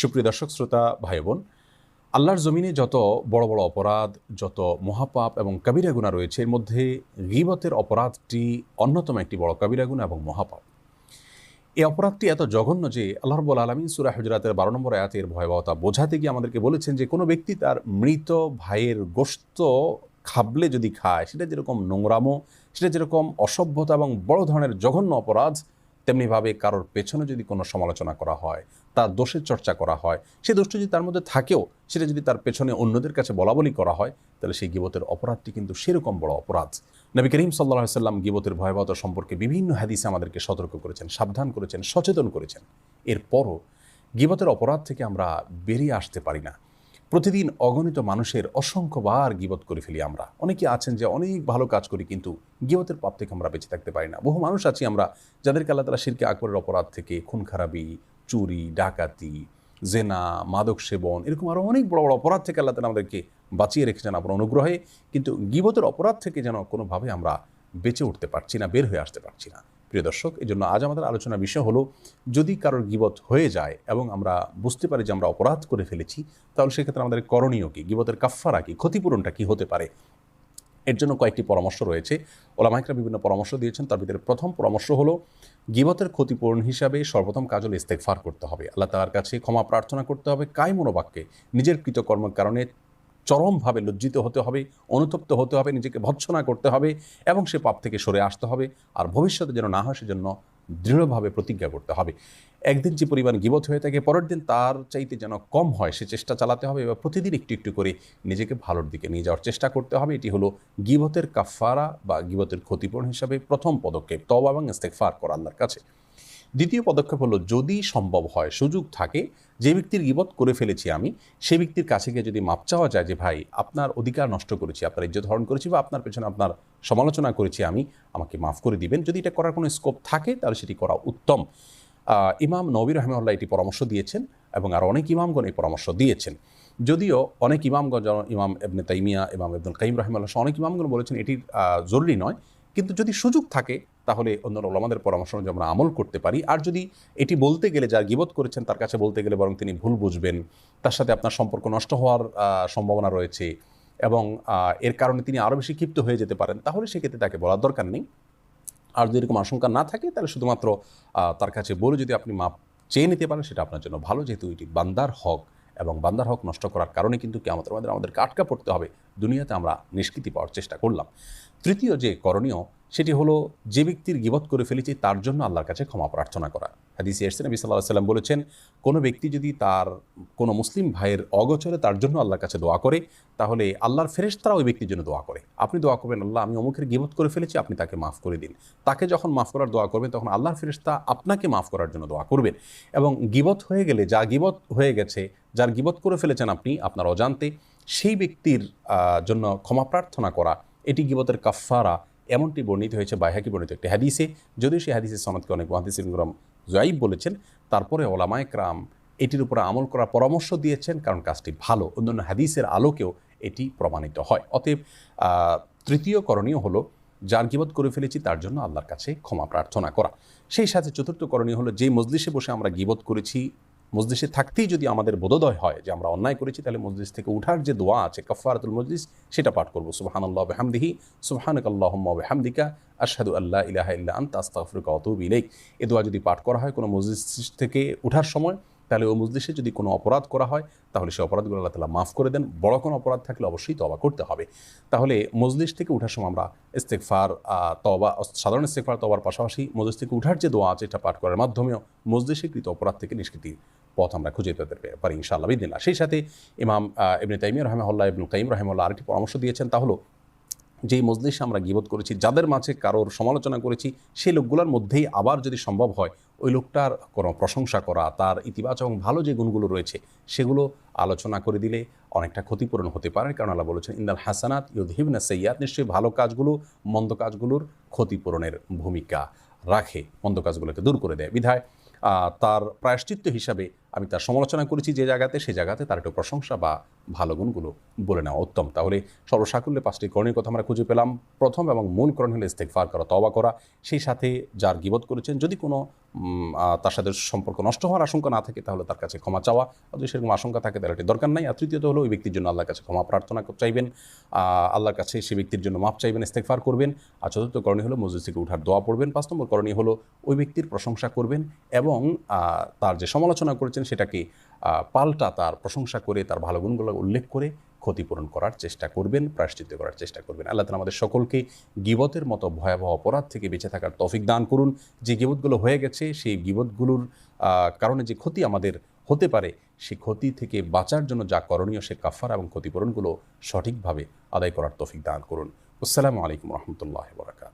সুপ্রিয় দর্শক, শ্রোতা ভাই বোন আল্লাহর জমিনে যত বড় বড় অপরাধ, যত মহাপাপ এবং কবিরা গুণা রয়েছে, এর মধ্যে গিবতের অপরাধটি অন্যতম একটি বড় কবিরা গুণা এবং মহাপাপ। এই অপরাধটি এত জঘন্য যে আল্লাহ রব্বুল আলমিন সুরা হজরাতের বারো নম্বর আয়াতের ভয়াবহতা বোঝাতে গিয়ে আমাদেরকে বলেছেন যে কোনো ব্যক্তি তার মৃত ভাইয়ের গোস্ত খাবলে যদি খায়, সেটা যেরকম নোংরামো, সেটা যেরকম অসভ্যতা এবং বড় ধরনের জঘন্য অপরাধ তেমনিভাবে কারোর পেছনে যদি কোনো সমালোচনা করা হয়, তার দোষের চর্চা করা হয় সেই দোষটা যদি তার মধ্যে থাকেও, সেটা যদি তার পেছনে অন্যদের কাছে বলা বলি করা হয়, তাহলে সেই গিবতের অপরাধটি কিন্তু সেরকম বড় অপরাধ। নবী করিম সাল্লাহ সাল্লাম গিবতের ভয়াবহতা সম্পর্কে বিভিন্ন হাদিসে আমাদেরকে সতর্ক করেছেন, সাবধান করেছেন, সচেতন করেছেন। এরপরও গিবতের অপরাধ থেকে আমরা বেরিয়ে আসতে পারি না। প্রতিদিন অগণিত মানুষের অসংখ্যবার গিবত করে ফেলি আমরা। অনেকে আছেন যে অনেক ভালো কাজ করি, কিন্তু গিবতের পাপ থেকে আমরা বেঁচে থাকতে পারি না। বহু মানুষ আছি আমরা যাদেরকে আল্লাহ তালা শিরকে, আকবরের অপরাধ থেকে খুন খারাপি, চুরি, ডাকাতি, জেনা, মাদক সেবন, এরকম আরও অনেক বড় বড় অপরাধ থেকে আল্লাহ তালা আমাদেরকে বাঁচিয়ে রেখেছেন আপনার অনুগ্রহে। কিন্তু গিবতের অপরাধ থেকে যেন কোনোভাবে আমরা বেঁচে উঠতে পারছি না, বের হয়ে আসতে পারছি না। প্রিয় দর্শক, এই জন্য আজ আমাদের আলোচনার বিষয় হলো, যদি কারোর গিবত হয়ে যায় এবং আমরা বুঝতে পারি যে আমরা অপরাধ করে ফেলেছি, তাহলে সেক্ষেত্রে আমাদের করণীয় কী? গিবতের কাফফারা কি? ক্ষতিপূরণটা কী হতে পারে? এর জন্য কয়েকটি পরামর্শ রয়েছে। ওলামাইকরা বিভিন্ন পরামর্শ দিয়েছেন। তার ভিতরে প্রথম পরামর্শ হলো, গিবতের ক্ষতিপূরণ হিসাবে সর্বপ্রথম কাজ হলো ইস্তেকফার করতে হবে। আল্লাহ তালার কাছে ক্ষমা প্রার্থনা করতে হবে কায় মনোবাক্যে নিজের কৃতকর্মের কারণে চরমভাবে লজ্জিত হতে হবে, অনুতপ্ত হতে হবে, নিজেকে ভৎসনা করতে হবে এবং সে পাপ থেকে সরে আসতে হবে আর ভবিষ্যতে যেন না হয় সেজন্য দৃঢ়ভাবে প্রতিজ্ঞা করতে হবে। একদিন যে পরিমাণ গিবত হয়ে থাকে, পরের দিন তার চাইতে যেন কম হয় সে চেষ্টা চালাতে হবে এবং প্রতিদিন একটু একটু করে নিজেকে ভালোর দিকে নিয়ে যাওয়ার চেষ্টা করতে হবে। এটি হলো গিবতের কাফারা বা গিবতের ক্ষতিপূরণ হিসাবে প্রথম পদক্ষেপ তবা এবং ইস্তেকফার করা আল্লাহর কাছে। দ্বিতীয় পদক্ষেপ হলো, যদি সম্ভব হয়, সুযোগ থাকে, যে ব্যক্তির গিবত করে ফেলেছি আমি, সে ব্যক্তির কাছে গিয়ে যদি মাপ চাওয়া যায় যে, ভাই, আপনার অধিকার নষ্ট করেছি, আপনার ইজ্জত হরণ করেছি বা আপনার পেছনে আপনার সমালোচনা করেছি আমি, আমাকে মাফ করে দিবেন। যদি এটা করার কোনো স্কোপ থাকে, তাহলে সেটি করা উত্তম। ইমাম নবী রহমাল্লাহ এটি পরামর্শ দিয়েছেন এবং আর অনেক ইমামগণ এই পরামর্শ দিয়েছেন। যদিও অনেক ইমামগণ, যেমন ইমাম এবনে তাইমিয়া, ইমাম আব্দুল কাইম রহমাল্লাহ অনেক ইমামগণ বলেছেন এটি জরুরি নয়। কিন্তু যদি সুযোগ থাকে, তাহলে অন্য ওলামাদের পরামর্শ অনুযায়ী আমরা আমল করতে পারি। আর যদি এটি বলতে গেলে যার গিবত করেছেন, তার কাছে বলতে গেলে বরং তিনি ভুল বুঝবেন, তার সাথে আপনার সম্পর্ক নষ্ট হওয়ার সম্ভাবনা রয়েছে এবং এর কারণে তিনি আরও বেশি ক্ষিপ্ত হয়ে যেতে পারেন, তাহলে সেক্ষেত্রে তাকে বলার দরকার নেই। আর যদি এরকম আশঙ্কা না থাকে, তাহলে শুধুমাত্র তার কাছে বলে যদি আপনি মাপ চেয়ে নিতে পারেন, সেটা আপনার জন্য ভালো, যেহেতু এটি বান্দার হক এবং বান্দার হক নষ্ট করার কারণে কিন্তু কি আমাদের আমাদের আমাদেরকে আটকা পড়তে হবে। দুনিয়াতে আমরা নিষ্কৃতি পাওয়ার চেষ্টা করলাম। তৃতীয় যে করণীয়, সেটি হলো যে ব্যক্তির গিবত করে ফেলেছি, তার জন্য আল্লাহর কাছে ক্ষমা প্রার্থনা করা। হাদিসে এসছে, নবী সাল্লাহ সাল্লাম বলেছেন, কোনো ব্যক্তি যদি তার, কোনো মুসলিম ভাইয়ের অগোচরে তার জন্য আল্লাহর কাছে দোয়া করে, তাহলে আল্লাহর ফেরেশতারা ওই ব্যক্তির জন্য দোয়া করে। আপনি দোয়া করবেন, আল্লাহ, আমি অমুকের গিবত করে ফেলেছি, আপনি তাকে মাফ করে দিন। তাকে যখন মাফ করার দোয়া করবেন, তখন আল্লাহর ফেরেশতা আপনাকে মাফ করার জন্য দোয়া করবেন। এবং গিবত হয়ে গেলে, যা গিবত হয়ে গেছে, যার গিবত করে ফেলেছেন আপনি, আপনার অজান্তে সেই ব্যক্তির জন্য ক্ষমা প্রার্থনা করা, এটি গিবতের কাফারা এমনটি বর্ণিত হয়েছে, বাইহাকি বর্ণিত একটি হাদিসে। যদিও সেই হাদিসের সনদকে অনেক মহাদিসিনগ্রাম জয়ীব বলেছেন, তারপরে ওলামায় ক্রাম এটির উপরে আমল করার পরামর্শ দিয়েছেন, কারণ কাজটি ভালো। অন্যান্য হাদিসের আলোকেও এটি প্রমাণিত হয়। অতএব তৃতীয় করণীয় হলো, যার গিবত করে ফেলেছি, তার জন্য আল্লাহর কাছে ক্ষমা প্রার্থনা করা। সেই সাথে চতুর্থ করণীয় হলো যে মজলিসে বসে আমরা গিবত করেছি মজলিসে থাকতেই যদি আমাদের বোধোদয় হয় যে আমরা অন্যায় করেছি, তাহলে মসজিদ থেকে উঠার যে দোয়া আছে কফারাতুল মজলিস, সেটা পাঠ করব। সুবাহান আল্লাহ বেহামদিহি সুবাহানক আল্লাহ হামদিকা আশহাদু আল্লাহ ইলাহা ইল্লা আন্তা, আস্তাগফিরুকা অতুব ইলেক এ দোয়া যদি পাঠ করা হয় কোনো মসজিদ থেকে উঠার সময় তাহলে ওই মজলিসে যদি কোনো অপরাধ করা হয়, তাহলে সেই অপরাধগুলো আল্লাহ তালা মাফ করে দেন। বড় কোনো অপরাধ থাকলে অবশ্যই তবা করতে হবে। তাহলে মজলিস থেকে উঠার সময় আমরা ইস্তেকফার তবা সাধারণ ইস্তেকফার তবার পাশাপাশি মজলিস থেকে উঠার যে দোয়া আছে, এটা পাঠ করার মাধ্যমেও মজলিসে কৃত অপরাধ থেকে নিষ্কৃতির পথ আমরা খুঁজে পেতে পারি ইনশাআল্লাহ বিদিল্লা সেই সাথে ইমাম ইবনে তাইমিয়া রহমাল্লাহ ইবনুল কাইম রহমাল্লাহ আরেকটি পরামর্শ দিয়েছেন। তা হলো, যেই মজলিসে আমরা গিবত করেছি, যাদের মাঝে কারোর সমালোচনা করেছি সেই লোকগুলোর মধ্যেই আবার যদি সম্ভব হয় ওই লোকটার কোনো প্রশংসা করা, তার ইতিবাচক এবং ভালো যে গুণগুলো রয়েছে, সেগুলো আলোচনা করে দিলে অনেকটা ক্ষতিপূরণ হতে পারে। কারণ আল্লাহ বলেছেন ইন্দাল হাসানাত ইউদ্হিবনা সৈয়াদ নিশ্চয়ই ভালো কাজগুলো, মন্দ কাজগুলোর ক্ষতিপূরণের ভূমিকা রাখে, মন্দ কাজগুলোকে দূর করে দেয়। বিধায় তার প্রায়শ্চিত্ত হিসাবে আমি তার সমালোচনা করেছি যে জায়গাতে সেই জায়গাতে তার একটু প্রশংসা বা ভালো গুণগুলো বলে নেওয়া উত্তম। তাহলে সর্বসাকুল্যে পাঁচটি করণীয় কথা আমরা খুঁজে পেলাম। প্রথম এবং মূল করণ হলো ইস্তেকফার করা তবা করা। সেই সাথে যার গিবত করেছেন, যদি কোনো তার সাথে সম্পর্ক নষ্ট হওয়ার আশঙ্কা না থাকে, তাহলে তার কাছে ক্ষমা চাওয়া। যদি সেরকম আশঙ্কা থাকে, তাহলে এটি দরকার নাই। আর তৃতীয়ত হলো, ওই ব্যক্তির জন্য আল্লাহর কাছে ক্ষমা প্রার্থনা চাইবেন। আল্লাহর কাছে সেই ব্যক্তির জন্য মাপ চাইবেন ইস্তেকফার করবেন। আর চতুর্থ করণীয় হলো, মসজিদ থেকে উঠার দোয়া পড়বেন। পাঁচ নম্বর করণীয় হলো, ওই ব্যক্তির প্রশংসা করবেন এবং তার যে সমালোচনা করেছেন সেটাকে পাল্টা তার প্রশংসা করে, তার ভালো গুণগুলো উল্লেখ করে ক্ষতিপূরণ করার চেষ্টা করবেন, প্রায়শ্চিত্ত করার চেষ্টা করবেন। আল্লাহ তালা আমাদের সকলকে গিবতের মতো ভয়াবহ অপরাধ থেকে বেঁচে থাকার তৌফিক দান করুন। যে গিবতগুলো হয়ে গেছে, সেই গিবতগুলোর কারণে যে ক্ষতি আমাদের হতে পারে সেই ক্ষতি থেকে বাঁচার জন্য যা করণীয়, সে কাফার এবং ক্ষতিপূরণগুলো সঠিকভাবে আদায় করার তফিক দান করুন। আসসালামু আলাইকুম রহমতুল্লাহ বরাকাত